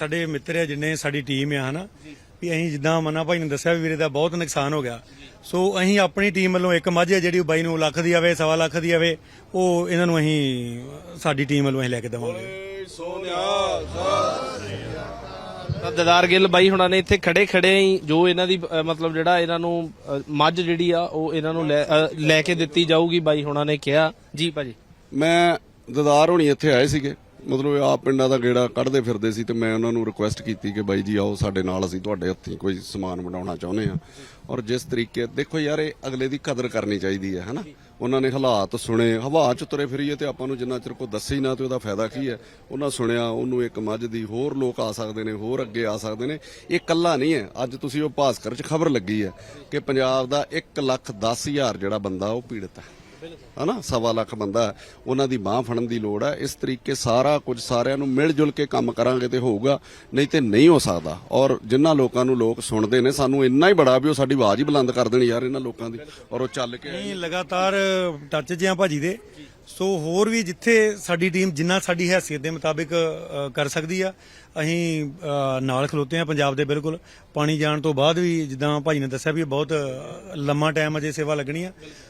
ਸਾਡੇ ਮਿੱਤਰ ਆ ਜਿੰਨੇ ਸਾਡੀ ਟੀਮ ਆ ਹਨਾ? ਵੀ ਅਸੀਂ ਜਿੱਦਾਂ ਮੰਨਾ ਭਾਈ ਨੇ ਦੱਸਿਆ ਵੀ ਵੀਰੇ ਦਾ ਬਹੁਤ ਨੁਕਸਾਨ ਹੋ ਗਿਆ। ਸੋ ਅਸੀਂ ਆਪਣੀ ਟੀਮ ਵੱਲੋਂ ਇੱਕ ਮੱਝ ਹੈ ਜਿਹੜੀ ਉਹ ਬਾਈ ਨੂੰ ਲੱਖ ਦੀ ਆਵੇ ਸਵਾ ਲੱਖ ਦੀ ਆਵੇ ਉਹ ਇਹਨਾਂ ਨੂੰ ਅਸੀਂ ਸਾਡੀ ਟੀਮ ਵੱਲੋਂ ਅਸੀਂ ਲੈ ਕੇ ਦੇਵਾਂਗੇ। ਤਾਂ ਦਦਾਰ ਗਿੱਲ ਬਾਈ ਹੁਣਾਂ ਨੇ ਇੱਥੇ ਖੜੇ ਖੜੇ ਹੀ ਜੋ ਇਹਨਾਂ ਦੀ ਅ, ਮਤਲਬ ਜਿਹੜਾ ਇਹਨਾਂ ਨੂੰ ਅ, ਮੱਝ ਜਿਹੜੀ ਆ ਉਹ ਇਹਨਾਂ ਨੂੰ ਲੈ ਅ, ਲੈ ਕੇ ਦਿੱਤੀ ਜਾਊਗੀ ਬਾਈ ਹੁਣਾਂ ਨੇ ਕਿਹਾ। ਜੀ ਭਾਜੀ। ਮੈਂ ਦਦਾਰ ਹੋਣੀ ਇੱਥੇ ਆਏ ਸੀਗੇ। ਮਤਲਬ ਆਪ ਪਿੰਡਾਂ ਦਾ ਗੇੜਾ ਕੱਢਦੇ ਫਿਰਦੇ ਸੀ ਤੇ ਮੈਂ ਉਹਨਾਂ ਨੂੰ ਰਿਕੁਐਸਟ ਕੀਤੀ ਕਿ ਬਾਈ ਜੀ ਆਓ ਸਾਡੇ ਨਾਲ, ਅਸੀਂ ਤੁਹਾਡੇ ਹੱਥੀਂ ਕੋਈ ਸਮਾਨ ਬਣਾਉਣਾ ਚਾਹੁੰਦੇ ਹਾਂ। ਔਰ ਜਿਸ ਤਰੀਕੇ, ਦੇਖੋ ਯਾਰ ਇਹ ਅਗਲੇ ਦੀ ਕਦਰ ਕਰਨੀ ਚਾਹੀਦੀ ਹੈ, ਹਨਾ? ਉਹਨਾਂ ਨੇ ਹਾਲਾਤ ਸੁਣੇ, ਹਵਾ ਚ ਤੁਰੇ ਫਿਰੀਏ ਤੇ ਆਪਾਂ ਨੂੰ ਜਿੰਨਾ ਚਿਰ ਕੋ ਦੱਸੇ ਹੀ ਨਾ ਤੇ ਉਹਦਾ ਫਾਇਦਾ ਕੀ ਹੈ? ਉਹਨਾਂ ਸੁਣਿਆ, ਉਹਨੂੰ ਇੱਕ ਮੱਝ ਦੀ ਹੋਰ ਲੋਕ ਆ ਸਕਦੇ ਨੇ, ਹੋਰ ਅੱਗੇ ਆ ਸਕਦੇ ਨੇ। ਇਹ ਕੱਲਾ ਨਹੀਂ ਹੈ। ਅੱਜ ਤੁਸੀਂ ਉਹ ਭਾਸਕਰ ਚ ਖਬਰ ਲੱਗੀ ਹੈ ਕਿ ਪੰਜਾਬ ਦਾ 1 ਲੱਖ 10 ਹਜ਼ਾਰ ਜਿਹੜਾ ਬੰਦਾ ਉਹ ਪੀੜਤ ਹੈ। ਹਨਾ ਸਵਾ ਲੱਖ ਬੰਦਾ ਉਹਨਾਂ ਦੀ ਬਾਹ ਫੜਨ ਦੀ ਲੋੜ ਹੈ ਇਸ ਤਰੀਕੇ ਸਾਰਾ ਕੁਝ ਸਾਰਿਆਂ ਨੂੰ ਮਿਲ ਜੁਲ ਕੇ ਕੰਮ ਕਰਾਂਗੇ ਤੇ ਹੋਊਗਾ ਨਹੀਂ ਤੇ ਨਹੀਂ ਹੋ ਸਕਦਾ। ਔਰ ਜਿਨ੍ਹਾਂ ਲੋਕਾਂ ਨੂੰ ਲੋਕ ਸੁਣਦੇ ਨੇ ਸਾਨੂੰ ਇੰਨਾ ਹੀ ਬੜਾ ਵੀ ਉਹ ਸਾਡੀ ਆਵਾਜ਼ ਹੀ ਬੁਲੰਦ ਕਰ ਦੇਣ ਯਾਰ ਇਹਨਾਂ ਲੋਕਾਂ ਦੀ ਔਰ ਉਹ ਚੱਲ ਕੇ ਅਸੀਂ ਲਗਾਤਾਰ ਟੱਚ ਆ ਭਾਜੀ ਦੇ। ਸੋ ਹੋਰ ਵੀ ਜਿੱਥੇ ਸਾਡੀ ਟੀਮ ਜਿੰਨਾ ਸਾਡੀ ਹੈਸੀਅਤ ਦੇ ਮੁਤਾਬਿਕ ਕਰ ਸਕਦੀ ਆ ਅਸੀਂ ਨਾਲ ਖਲੋਤੇ ਆ ਪੰਜਾਬ ਦੇ ਬਿਲਕੁਲ। ਪਾਣੀ ਜਾਣ ਤੋਂ ਬਾਅਦ ਵੀ ਜਿੱਦਾਂ ਭਾਜੀ ਨੇ ਦੱਸਿਆ ਵੀ ਬਹੁਤ ਲੰਮਾ ਟਾਈਮ ਅਜੇ ਸੇਵਾ ਲੱਗਣੀ ਆ।